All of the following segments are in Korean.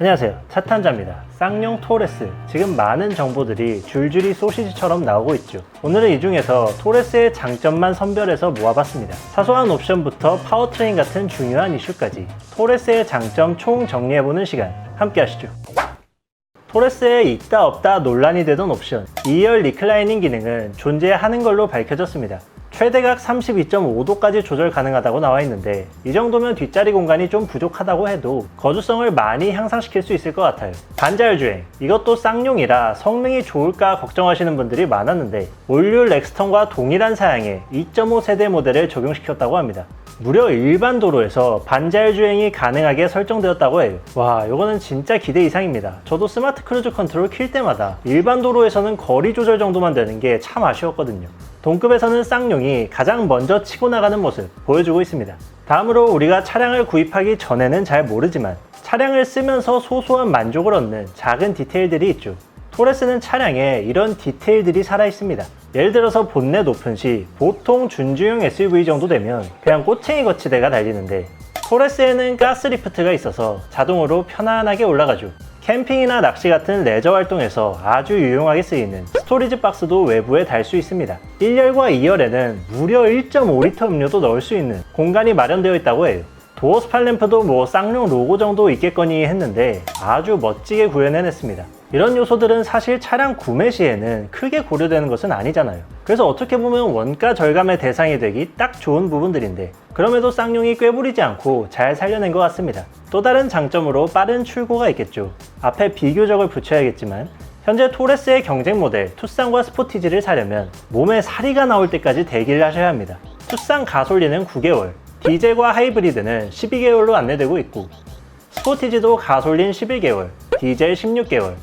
안녕하세요. 차탄자입니다. 쌍용 토레스. 지금 많은 정보들이 줄줄이 소시지처럼 나오고 있죠. 오늘은 이 중에서 토레스의 장점만 선별해서 모아봤습니다. 사소한 옵션부터 파워트레인 같은 중요한 이슈까지 토레스의 장점 총 정리해보는 시간. 함께 하시죠. 토레스에 있다 없다 논란이 되던 옵션. 2열 리클라이닝 기능은 존재하는 걸로 밝혀졌습니다. 최대각 32.5도까지 조절 가능하다고 나와 있는데 이 정도면 뒷자리 공간이 좀 부족하다고 해도 거주성을 많이 향상시킬 수 있을 것 같아요. 반자율 주행 이것도 쌍용이라 성능이 좋을까 걱정하시는 분들이 많았는데 올률 렉스턴과 동일한 사양의 2.5 세대 모델을 적용시켰다고 합니다. 무려 일반 도로에서 반자율 주행이 가능하게 설정되었다고 해요. 와, 이거는 진짜 기대 이상입니다. 저도 스마트 크루즈 컨트롤 킬 때마다 일반 도로에서는 거리 조절 정도만 되는 게 참 아쉬웠거든요. 동급에서는 쌍용이 가장 먼저 치고 나가는 모습 보여주고 있습니다. 다음으로 우리가 차량을 구입하기 전에는 잘 모르지만 차량을 쓰면서 소소한 만족을 얻는 작은 디테일들이 있죠. 토레스는 차량에 이런 디테일들이 살아 있습니다. 예를 들어서 본넷 오픈 시 보통 준주형 SUV 정도 되면 그냥 꼬챙이 거치대가 달리는데 토레스에는 가스 리프트가 있어서 자동으로 편안하게 올라가죠. 캠핑이나 낚시 같은 레저 활동에서 아주 유용하게 쓰이는 스토리지 박스도 외부에 달 수 있습니다. 1열과 2열에는 무려 1.5리터 음료도 넣을 수 있는 공간이 마련되어 있다고 해요. 도어 스팔 램프도 뭐 쌍용 로고 정도 있겠거니 했는데 아주 멋지게 구현해냈습니다. 이런 요소들은 사실 차량 구매 시에는 크게 고려되는 것은 아니잖아요. 그래서 어떻게 보면 원가 절감의 대상이 되기 딱 좋은 부분들인데 그럼에도 쌍용이 꾀부리지 않고 잘 살려낸 것 같습니다. 또 다른 장점으로 빠른 출고가 있겠죠. 앞에 비교적을 붙여야겠지만 현재 토레스의 경쟁 모델 투싼과 스포티지를 사려면 몸에 사리가 나올 때까지 대기를 하셔야 합니다. 투싼 가솔린은 9개월, 디젤과 하이브리드는 12개월로 안내되고 있고 스포티지도 가솔린 11개월, 디젤 16개월,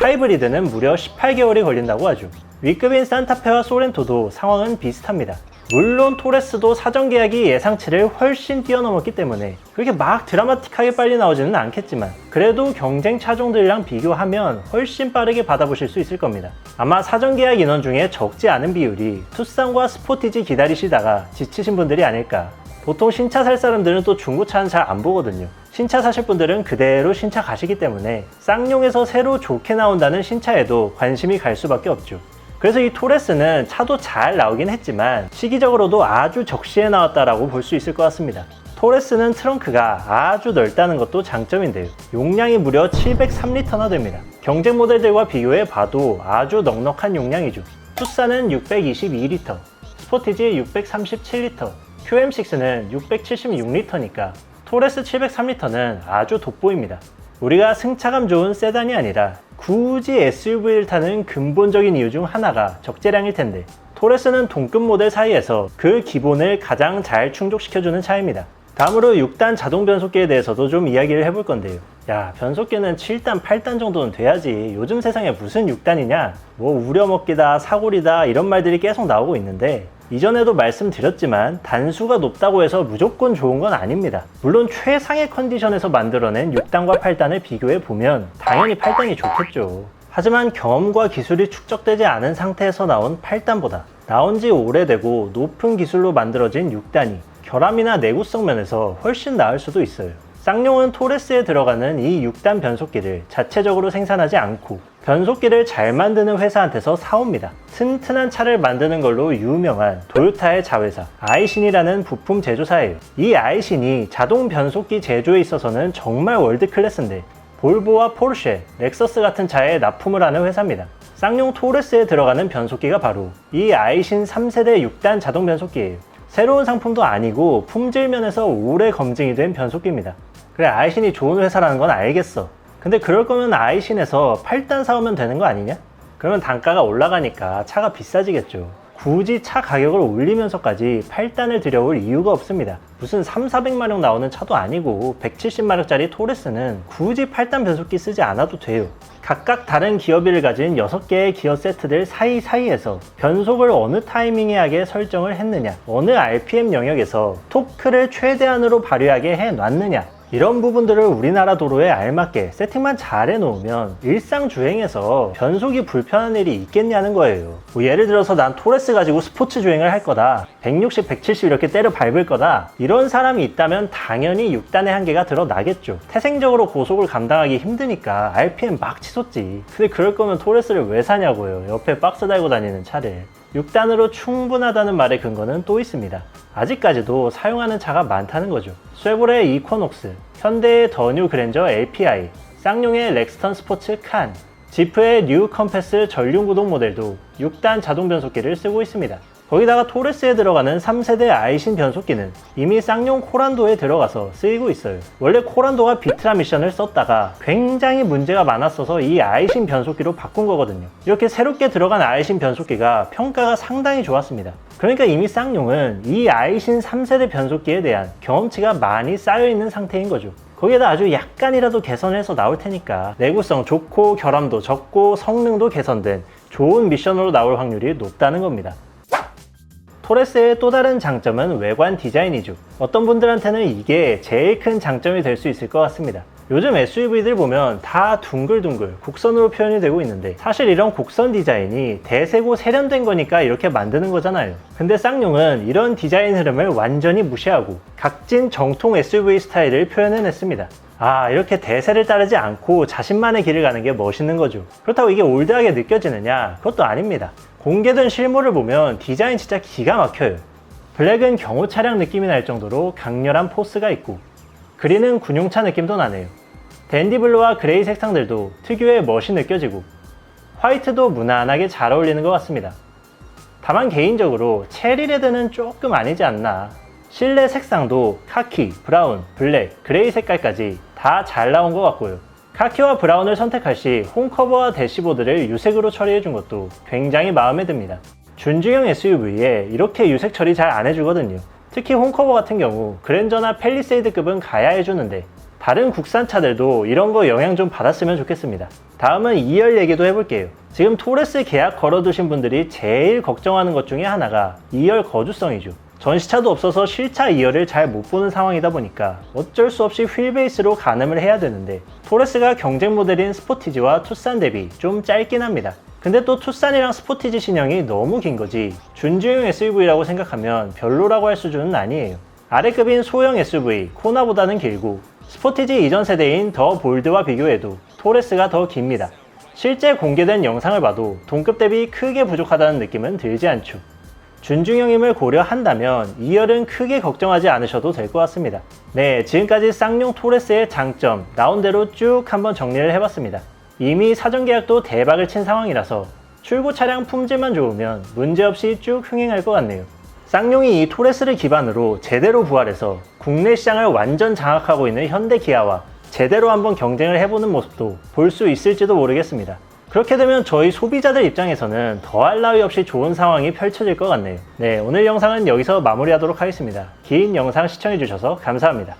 하이브리드는 무려 18개월이 걸린다고 하죠. 위급인 산타페와 소렌토도 상황은 비슷합니다. 물론 토레스도 사전 계약이 예상치를 훨씬 뛰어넘었기 때문에 그렇게 막 드라마틱하게 빨리 나오지는 않겠지만 그래도 경쟁 차종들이랑 비교하면 훨씬 빠르게 받아보실 수 있을 겁니다. 아마 사전 계약 인원 중에 적지 않은 비율이 투싼과 스포티지 기다리시다가 지치신 분들이 아닐까 보통 신차 살 사람들은 또 중고차는 잘 안 보거든요. 신차 사실 분들은 그대로 신차 가시기 때문에 쌍용에서 새로 좋게 나온다는 신차에도 관심이 갈 수밖에 없죠. 그래서 이 토레스는 차도 잘 나오긴 했지만 시기적으로도 아주 적시에 나왔다라고 볼 수 있을 것 같습니다. 토레스는 트렁크가 아주 넓다는 것도 장점인데요. 용량이 무려 703리터나 됩니다. 경쟁 모델들과 비교해 봐도 아주 넉넉한 용량이죠. 투싼은 622리터, 스포티지 637리터, QM6는 676리터니까 토레스 703리터는 아주 돋보입니다. 우리가 승차감 좋은 세단이 아니라 굳이 SUV를 타는 근본적인 이유 중 하나가 적재량일 텐데 토레스는 동급 모델 사이에서 그 기본을 가장 잘 충족시켜주는 차입니다. 다음으로 6단 자동 변속기에 대해서도 좀 이야기를 해볼 건데요. 야, 변속기는 7단, 8단 정도는 돼야지. 요즘 세상에 무슨 6단이냐? 뭐 우려먹기다, 사고리다 이런 말들이 계속 나오고 있는데 이전에도 말씀드렸지만 단수가 높다고 해서 무조건 좋은 건 아닙니다. 물론 최상의 컨디션에서 만들어낸 6단과 8단을 비교해 보면 당연히 8단이 좋겠죠. 하지만 경험과 기술이 축적되지 않은 상태에서 나온 8단보다 나온 지 오래되고 높은 기술로 만들어진 6단이 결함이나 내구성 면에서 훨씬 나을 수도 있어요. 쌍용은 토레스에 들어가는 이 6단 변속기를 자체적으로 생산하지 않고 변속기를 잘 만드는 회사한테서 사옵니다. 튼튼한 차를 만드는 걸로 유명한 도요타의 자회사 아이신이라는 부품 제조사예요. 이 아이신이 자동 변속기 제조에 있어서는 정말 월드 클래스인데 볼보와 포르쉐, 렉서스 같은 차에 납품을 하는 회사입니다. 쌍용 토레스에 들어가는 변속기가 바로 이 아이신 3세대 6단 자동 변속기예요. 새로운 상품도 아니고 품질 면에서 오래 검증이 된 변속기입니다. 그래 아이신이 좋은 회사라는 건 알겠어. 근데 그럴 거면 아이신에서 8단 사오면 되는 거 아니냐? 그러면 단가가 올라가니까 차가 비싸지겠죠. 굳이 차 가격을 올리면서까지 8단을 들여올 이유가 없습니다. 무슨 3, 400마력 나오는 차도 아니고 170마력짜리 토레스는 굳이 8단 변속기 쓰지 않아도 돼요. 각각 다른 기어비를 가진 6개의 기어 세트들 사이사이에서 변속을 어느 타이밍에 하게 설정을 했느냐, 어느 RPM 영역에서 토크를 최대한으로 발휘하게 해 놨느냐, 이런 부분들을 우리나라 도로에 알맞게 세팅만 잘 해놓으면 일상 주행에서 변속이 불편한 일이 있겠냐는 거예요. 뭐 예를 들어서 난 토레스 가지고 스포츠 주행을 할 거다. 160, 170 이렇게 때려 밟을 거다. 이런 사람이 있다면 당연히 6단의 한계가 드러나겠죠. 태생적으로 고속을 감당하기 힘드니까 RPM 막 치솟지. 근데 그럴 거면 토레스를 왜 사냐고요. 옆에 박스 달고 다니는 차를. 6단으로 충분하다는 말의 근거는 또 있습니다. 아직까지도 사용하는 차가 많다는 거죠. 쉐보레 이코녹스, 현대의 더 뉴 그랜저 LPI, 쌍용의 렉스턴 스포츠 칸, 지프의 뉴 컴패스 전륜 구동 모델도 6단 자동 변속기를 쓰고 있습니다. 거기다가 토레스에 들어가는 3세대 아이신 변속기는 이미 쌍용 코란도에 들어가서 쓰이고 있어요. 원래 코란도가 비트라 미션을 썼다가 굉장히 문제가 많았어서 이 아이신 변속기로 바꾼 거거든요. 이렇게 새롭게 들어간 아이신 변속기가 평가가 상당히 좋았습니다. 그러니까 이미 쌍용은 이 아이신 3세대 변속기에 대한 경험치가 많이 쌓여 있는 상태인 거죠. 거기에다 아주 약간이라도 개선해서 나올 테니까 내구성 좋고 결함도 적고 성능도 개선된 좋은 미션으로 나올 확률이 높다는 겁니다. 토레스의 또 다른 장점은 외관 디자인이죠. 어떤 분들한테는 이게 제일 큰 장점이 될 수 있을 것 같습니다. 요즘 SUV들 보면 다 둥글둥글 곡선으로 표현이 되고 있는데 사실 이런 곡선 디자인이 대세고 세련된 거니까 이렇게 만드는 거잖아요. 근데 쌍용은 이런 디자인 흐름을 완전히 무시하고 각진 정통 SUV 스타일을 표현해냈습니다. 아, 이렇게 대세를 따르지 않고 자신만의 길을 가는 게 멋있는 거죠. 그렇다고 이게 올드하게 느껴지느냐? 그것도 아닙니다. 공개된 실물을 보면 디자인 진짜 기가 막혀요. 블랙은 경호 차량 느낌이 날 정도로 강렬한 포스가 있고, 그린은 군용차 느낌도 나네요. 댄디블루와 그레이 색상들도 특유의 멋이 느껴지고, 화이트도 무난하게 잘 어울리는 것 같습니다. 다만 개인적으로 체리 레드는 조금 아니지 않나. 실내 색상도 카키, 브라운, 블랙, 그레이 색깔까지 다 잘 나온 것 같고요. 카키와 브라운을 선택할 시 홈커버와 대시보드를 유색으로 처리해 준 것도 굉장히 마음에 듭니다. 준중형 SUV에 이렇게 유색 처리 잘 안 해주거든요. 특히 홈커버 같은 경우 그랜저나 펠리세이드급은 가야 해주는데 다른 국산 차들도 이런 거 영향 좀 받았으면 좋겠습니다. 다음은 2열 얘기도 해볼게요. 지금 토레스 계약 걸어두신 분들이 제일 걱정하는 것 중에 하나가 2열 거주성이죠. 전시차도 없어서 실차 2열을 잘 못 보는 상황이다 보니까 어쩔 수 없이 휠베이스로 가늠을 해야 되는데 토레스가 경쟁 모델인 스포티지와 투싼 대비 좀 짧긴 합니다. 근데 또 투싼이랑 스포티지 신형이 너무 긴 거지 준주형 SUV라고 생각하면 별로라고 할 수준은 아니에요. 아래급인 소형 SUV 코나보다는 길고 스포티지 이전 세대인 더 볼드와 비교해도 토레스가 더 깁니다. 실제 공개된 영상을 봐도 동급 대비 크게 부족하다는 느낌은 들지 않죠. 준중형임을 고려한다면 2열은 크게 걱정하지 않으셔도 될 것 같습니다. 네, 지금까지 쌍용 토레스의 장점 나온 대로 쭉 한번 정리를 해봤습니다. 이미 사전 계약도 대박을 친 상황이라서 출고 차량 품질만 좋으면 문제없이 쭉 흥행할 것 같네요. 쌍용이 이 토레스를 기반으로 제대로 부활해서 국내 시장을 완전 장악하고 있는 현대 기아와 제대로 한번 경쟁을 해보는 모습도 볼 수 있을지도 모르겠습니다. 그렇게 되면 저희 소비자들 입장에서는 더할 나위 없이 좋은 상황이 펼쳐질 것 같네요. 네, 오늘 영상은 여기서 마무리하도록 하겠습니다. 긴 영상 시청해주셔서 감사합니다.